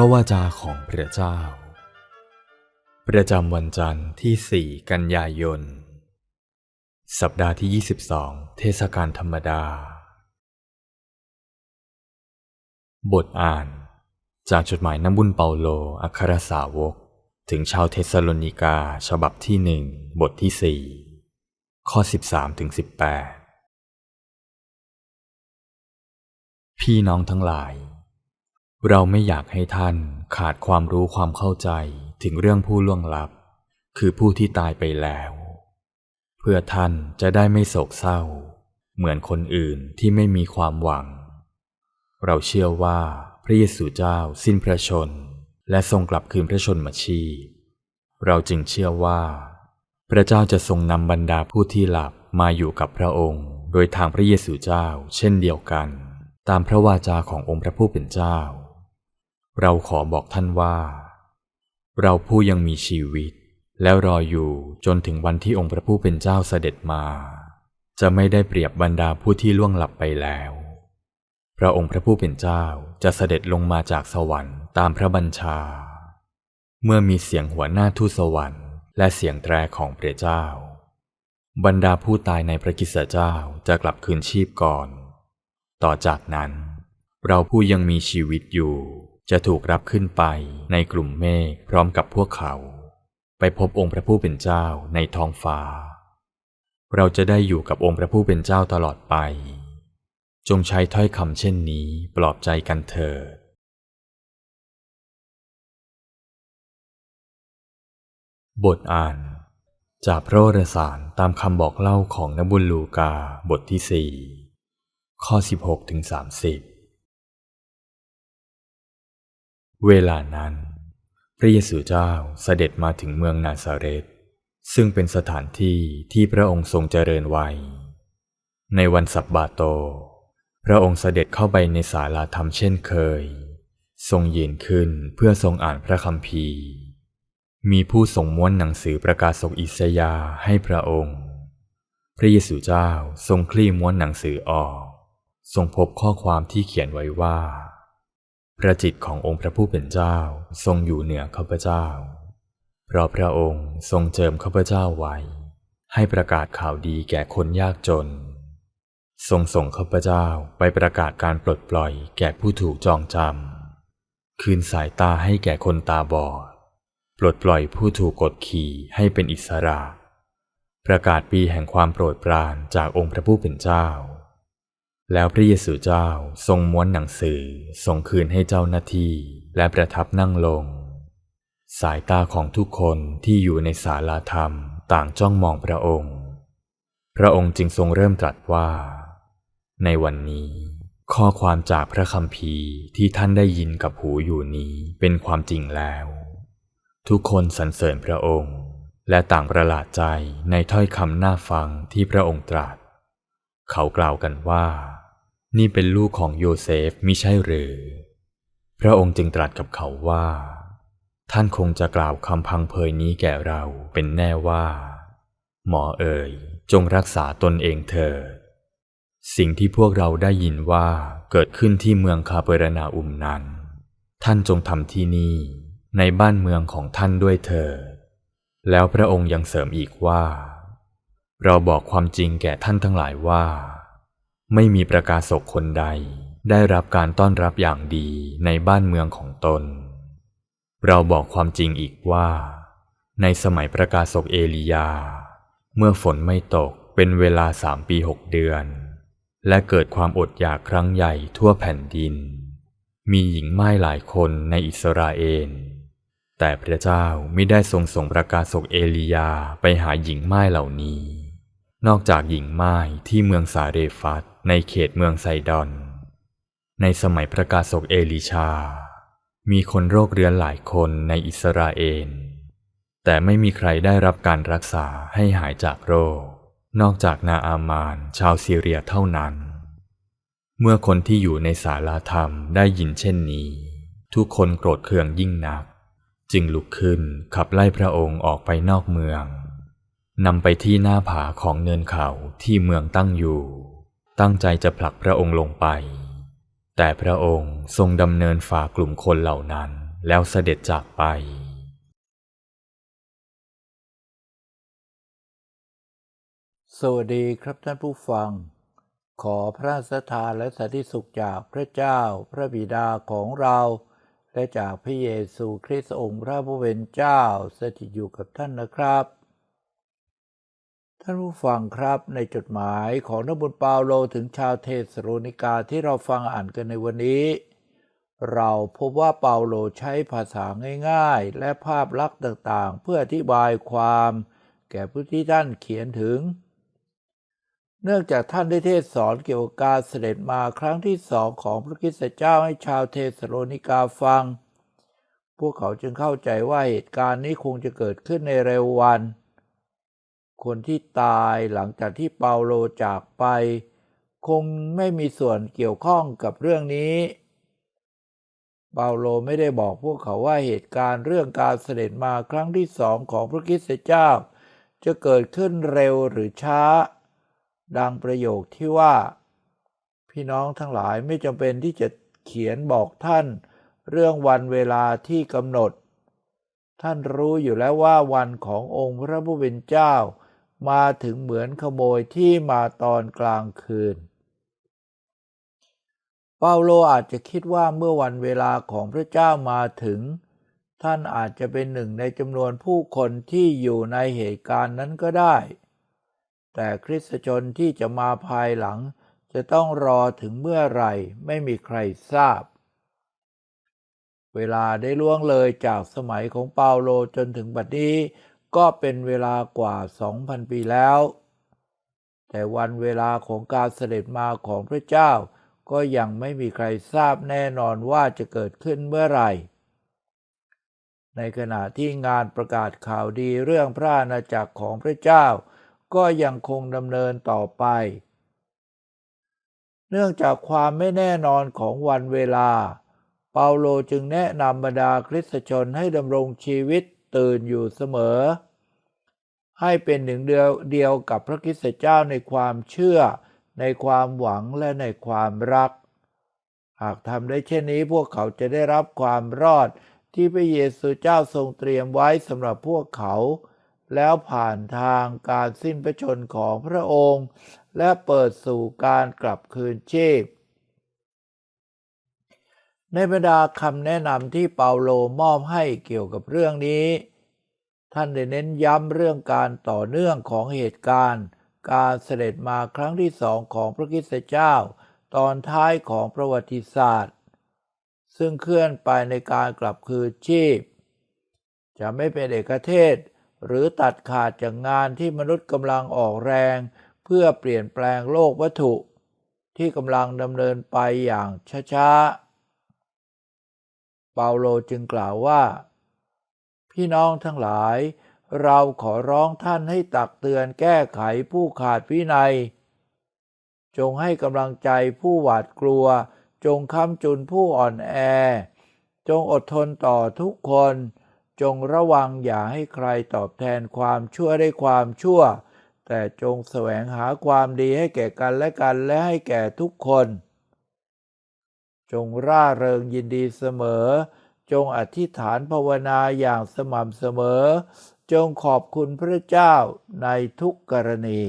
พระวาจาของพระเจ้า ประจำวันจันทร์ที่ 4 กันยายน สัปดาห์ที่ 22 เทศกาลธรรมดา บทอ่าน จากจดหมายน้ำบุญเปาโลอัครสาวก ถึงชาวเทสโลนิกาฉบับที่หนึ่งบทที่ 4 ข้อ 13ถึง18 พี่น้องทั้งหลาย เราไม่อยากให้ท่านขาดความรู้ความเข้าใจถึงเรื่องผู้ล่วงลับ คือผู้ที่ตายไปแล้ว เพื่อท่านจะได้ไม่โศกเศร้า เหมือนคนอื่นที่ไม่มีความหวัง เราเชื่อว่าพระเยซูเจ้าสิ้นพระชน และทรงกลับคืนพระชนมาชีพเราจึงเชื่อว่า พระเจ้าจะทรงนำบรรดาผู้ที่หลับมาอยู่กับพระองค์ โดยทางพระเยซูเจ้า เช่นเดียวกัน ตามพระวาจาขององค์พระผู้เป็นเจ้า เราขอบอกท่านว่า เราผู้ยังมีชีวิต แล้วรออยู่จนถึงวันที่องค์พระผู้เป็นเจ้าเสด็จมา จะไม่ได้เปรียบบรรดาผู้ที่ล่วงหลับไปแล้ว พระองค์พระผู้เป็นเจ้าจะเสด็จลงมาจากสวรรค์ตามพระบัญชา เมื่อมีเสียงหัวหน้าทูตสวรรค์ และเสียงแตรของพระเจ้า บรรดาผู้ตายในพระกิสเจ้าจะกลับคืนชีพก่อน ต่อจากนั้น เราผู้ยังมีชีวิตอยู่ จะถูกรับขึ้นไปในกลุ่มเมฆพร้อมกับพวกเขา ไปพบองค์พระผู้เป็นเจ้าในท้องฟ้า เราจะได้อยู่กับองค์พระผู้เป็นเจ้าตลอดไป จงใช้ถ้อยคำเช่นนี้ปลอบใจกันเถิดบทอ่าน จากพระวรสารตามคำบอกเล่าของนบุญลูกาบทที่สี่ข้อ 16ถึง30 เวลานั้น พระเยซูเจ้าเสด็จมาถึงเมืองนาซาเรตซึ่งเป็นสถานที่ที่พระองค์ทรงเจริญไว้ในวันสับบาโต พระองค์เสด็จเข้าไปในศาลาธรรมเช่นเคย ทรงยืนขึ้นเพื่อทรงอ่านพระคัมภีร์ มีผู้ส่งม้วนหนังสือประกาศศกอิสยาให้พระองค์ พระเยซูเจ้าทรงคลี่ม้วนหนังสือออก ทรงพบข้อความที่เขียนไว้ว่า พระจิตขององค์พระผู้เป็นเจ้าทรงอยู่เหนือข้าพเจ้า เพราะพระองค์ทรงเจิมข้าพเจ้าไว้ ให้ประกาศข่าวดีแก่คนยากจน ทรงส่งข้าพเจ้าไปประกาศการปลดปล่อยแก่ผู้ถูกจองจำ คืนสายตาให้แก่คนตาบอด ปลดปล่อยผู้ถูกกดขี่ให้เป็นอิสระ ประกาศปีแห่งความโปรดปรานจากองค์พระผู้เป็นเจ้า แล้วพระเยซูเจ้าทรงม้วนหนังสือส่งคืนให้เจ้าหน้าที่และประทับนั่งลง สายตาของทุกคนที่อยู่ในศาลาธรรมต่างจ้องมองพระองค์ พระองค์จึงทรงเริ่มตรัสว่า ในวันนี้ ข้อความจากพระคัมภีร์ที่ท่านได้ยินกับหูอยู่นี้เป็นความจริงแล้ว ทุกคนสรรเสริญพระองค์ และต่างประหลาดใจในถ้อยคำน่าฟังที่พระองค์ตรัส เขากล่าวกันว่า นี่เป็นลูกของโยเซฟมิใช่หรือ พระองค์จึงตรัสกับเขาว่า ท่านคงจะกล่าวคำพังเพยนี้แก่เราเป็นแน่ว่า หมอเอ๋ยจงรักษาตนเองเถิดสิ่งที่พวกเราได้ยินว่าเกิดขึ้นที่เมืองคาเปรนาอุมนั้น ท่านจงทำที่นี่ในบ้านเมืองของท่านด้วยเถิดแล้วพระองค์ยังเสริมอีกว่า เราบอกความจริงแก่ท่านทั้งหลายว่า ไม่มีประกาศกคนใด ได้รับการต้อนรับอย่างดีในบ้านเมืองของตน เราบอกความจริงอีกว่า ในสมัยประกาศกเอลียา เมื่อฝนไม่ตกเป็นเวลาสามปีหกเดือน และเกิดความอดอยากครั้งใหญ่ทั่วแผ่นดิน มีหญิงไม้หลายคนในอิสราเอลแต่พระเจ้าไม่ได้ทรงส่งประกาศกเอลียาไปหาหญิงไม้เหล่านี้ นอกจากหญิงไม้ที่เมืองสาเรฟัต ในเขตเมืองไซดอน ในสมัยประกาศกเอลิชา มีคนโรคเรื้อนหลายคนในอิสราเอล แต่ไม่มีใครได้รับการรักษาให้หายจากโรค นอกจากนาอามานชาวซีเรียเท่านั้น เมื่อคนที่อยู่ในศาลาธรรมได้ยินเช่นนี้ ทุกคนโกรธเคืองยิ่งนัก จึงลุกขึ้นขับไล่พระองค์ออกไปนอกเมืองนำไปที่หน้าผาของเนินเขาที่เมืองตั้งอยู่ ตั้งใจจะผลักพระองค์ลงไป แต่พระองค์ทรงดำเนินฝ่ากลุ่มคนเหล่านั้นแล้วเสด็จจากไป สวัสดีครับท่านผู้ฟัง ขอพระสถานและสันติสุขจากพระเจ้าพระบิดาของเรา และจากพระเยซูคริสต์องค์พระผู้เป็นเจ้าสถิตอยู่กับท่านนะครับ ท่านผู้ฟังครับในจดหมายของนบุญเปาโลถึงชาวเทสโลนิกาที่เราฟังอ่านกันในวันนี้ เราพบว่าเปาโลใช้ภาษาง่ายๆ และภาพลักษณ์ต่างๆ เพื่ออธิบายความ แก่ผู้ที่ท่านเขียนถึง เนื่องจากท่านได้เทศสอนเกี่ยวกับการเสด็จมาครั้งที่สองของพระคริสตเจ้าให้ชาวเทสโลนิกาฟัง พวกเขาจึงเข้าใจว่าเหตุการณ์นี้คงจะเกิดขึ้นในเร็ววัน คนที่ตายหลังจากที่เปาโลจากไป คงไม่มีส่วนเกี่ยวข้องกับเรื่องนี้ เปาโลไม่ได้บอกพวกเขาว่าเหตุการณ์เรื่องการเสด็จมาครั้งที่สองของพระคริสตเจ้า จะเกิดขึ้นเร็วหรือช้า ดังประโยคที่ว่า พี่น้องทั้งหลายไม่จำเป็นที่จะเขียนบอกท่าน เรื่องวันเวลาที่กำหนดท่านรู้อยู่แล้วว่าวันขององค์พระผู้เป็นเจ้า มาถึงเหมือนขโมยที่มาตอนกลางคืน เปาโลอาจจะคิดว่าเมื่อวันเวลาของพระเจ้ามาถึง ท่านอาจจะเป็นหนึ่งในจำนวนผู้คนที่อยู่ในเหตุการณ์นั้นก็ได้ แต่คริสตชนที่จะมาภายหลังจะต้องรอถึงเมื่อไหร่ไม่มีใครทราบ เวลาได้ล่วงเลยจากสมัยของเปาโลจนถึงบัดนี้ ก็เป็นเวลากว่า 2,000 ปีแล้ว แต่วันเวลาของการเสด็จมาของพระเจ้า ก็ยังไม่มีใครทราบแน่นอนว่าจะเกิดขึ้นเมื่อไหร่ ในขณะที่งานประกาศข่าวดีเรื่องพระอาณาจักรของพระเจ้า ก็ยังคงดำเนินต่อไป เนื่องจากความไม่แน่นอนของวันเวลา เปาโลจึงแนะนำบรรดาคริสตชนให้ดำรงชีวิต ตื่นอยู่เสมอ ให้เป็นหนึ่งเดียวเดียวกับพระคริสตเจ้าในความเชื่อ ในความหวังและในความรัก หากทำได้เช่นนี้พวกเขาจะได้รับความรอดที่พระเยซูเจ้าทรงเตรียมไว้สำหรับพวกเขา แล้วผ่านทางการสิ้นพระชนของพระองค์ และเปิดสู่การกลับคืนชีพ ในบรรดาคำแนะนำที่เปาโลมอบให้เกี่ยวกับเรื่องนี้ ท่านได้เน้นย้ำเรื่องการต่อเนื่องของเหตุการณ์ การเสด็จมาครั้งที่สองของพระคิสตเจ้า ตอนท้ายของประวัติศาสตร์ ซึ่งเคลื่อนไปในการกลับคืนชีพ จะไม่เป็นเอกเทศ หรือตัดขาดจากงานที่มนุษย์กำลังออกแรง เพื่อเปลี่ยนแปลงโลกวัตถุ ที่กำลังดำเนินไปอย่างช้าๆ เปาโลจึงกล่าวว่า พี่น้องทั้งหลาย เราขอร้องท่านให้ตักเตือนแก้ไขผู้ขาดวินัย จงให้กำลังใจผู้หวาดกลัว จงค้ำจุนผู้อ่อนแอ จงอดทนต่อทุกคน จงระวังอย่าให้ใครตอบแทนความชั่วได้ความชั่ว แต่จงแสวงหาความดีให้แก่กันและกันและให้แก่ทุกคน จงร่าเริงยินดีเสมอ จงอธิษฐานภาวนาอย่างสม่ำเสมอ จงขอบคุณพระเจ้าในทุกกรณี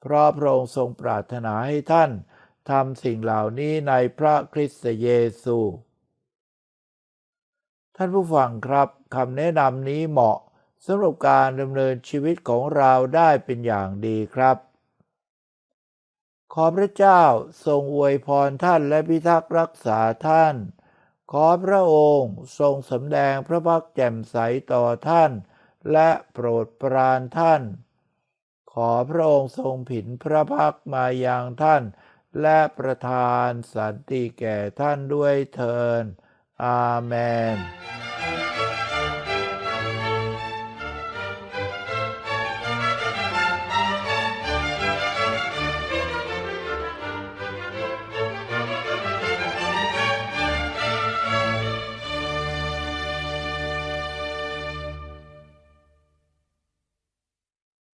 เพราะพระองค์ทรงปรารถนาให้ท่านทำสิ่งเหล่านี้ในพระคริสต์เยซู ท่านผู้ฟังครับคำแนะนำนี้เหมาะสำหรับการดำเนินชีวิตของเราได้เป็นอย่างดีครับ ขอพระเจ้าทรงอวยพรท่านและพิทักษ์รักษาท่าน ขอพระองค์ทรงสำแดงพระพักแจ่มใสต่อท่าน และโปรดปรานท่าน ขอพระองค์ทรงผินพระพักมายังท่าน และประทานสันติแก่ท่านด้วยเทินอาเมน